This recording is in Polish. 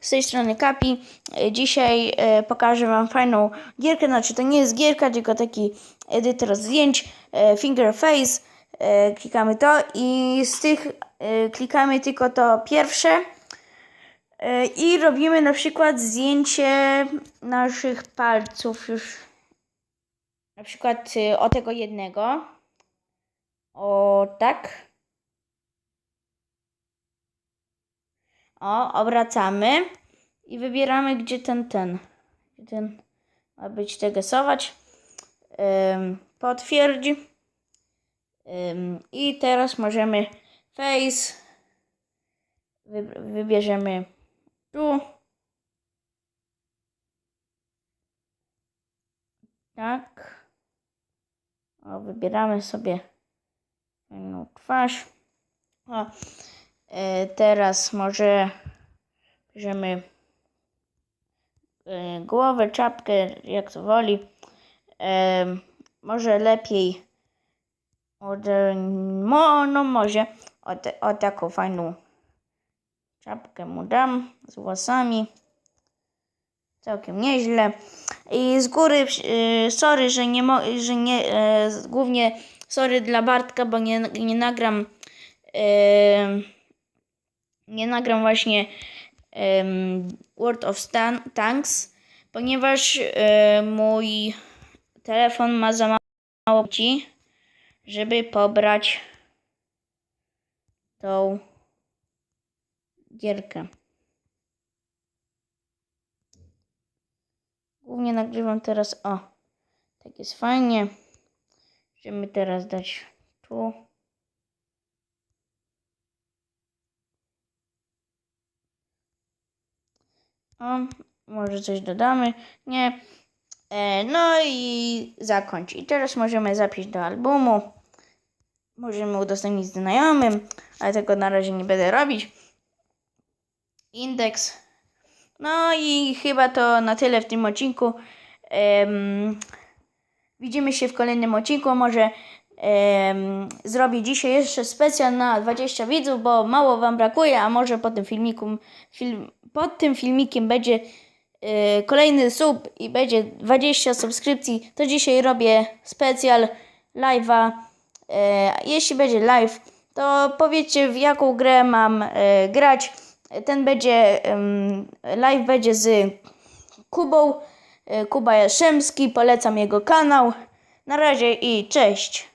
Z tej strony Kapi. E, Dzisiaj e, pokażę Wam fajną gierkę. Znaczy, to nie jest gierka, tylko taki edytor zdjęć. E, Fingerface. E, Klikamy to i z tych klikamy tylko to pierwsze. I robimy na przykład zdjęcie naszych palców już. Na przykład o tego jednego. O tak. O, obracamy i wybieramy, gdzie ten, ten, ten ma być tegesować. Ym, potwierdź. I teraz możemy face. Wy, wybierzemy tu. Tak. O, wybieramy sobie fajną twarz. O, teraz może bierzemy e, głowę, czapkę, jak to woli. E, może lepiej od, mo, no może o, te, o taką fajną czapkę mu dam z włosami. Całkiem nieźle. I z góry, e, sorry, że nie, że nie e, głównie sorry dla Bartka, bo nie, nie nagram e, nie nagram właśnie um, Word of Stan Tanks, ponieważ e, mój telefon ma za mało ci, żeby pobrać tą gierkę. Głównie nagrywam teraz, o, tak jest fajnie. Możemy teraz dać tu. O, może coś dodamy. Nie. E, no i zakończ. I teraz możemy zapiąć do albumu. Możemy udostępnić znajomym, ale tego na razie nie będę robić. Indeks. No i chyba to na tyle w tym odcinku. Widzimy się w kolejnym odcinku. Może zrobię dzisiaj jeszcze specjal na 20 widzów, bo mało Wam brakuje, a może po tym filmiku, film, pod tym filmikiem będzie e, kolejny sub i będzie 20 subskrypcji, to dzisiaj robię specjal live'a. E, jeśli będzie live, to powiedzcie w jaką grę mam e, grać. Ten będzie, live będzie z Kubą. Kuba Jaszemski, polecam jego kanał. Na razie i cześć.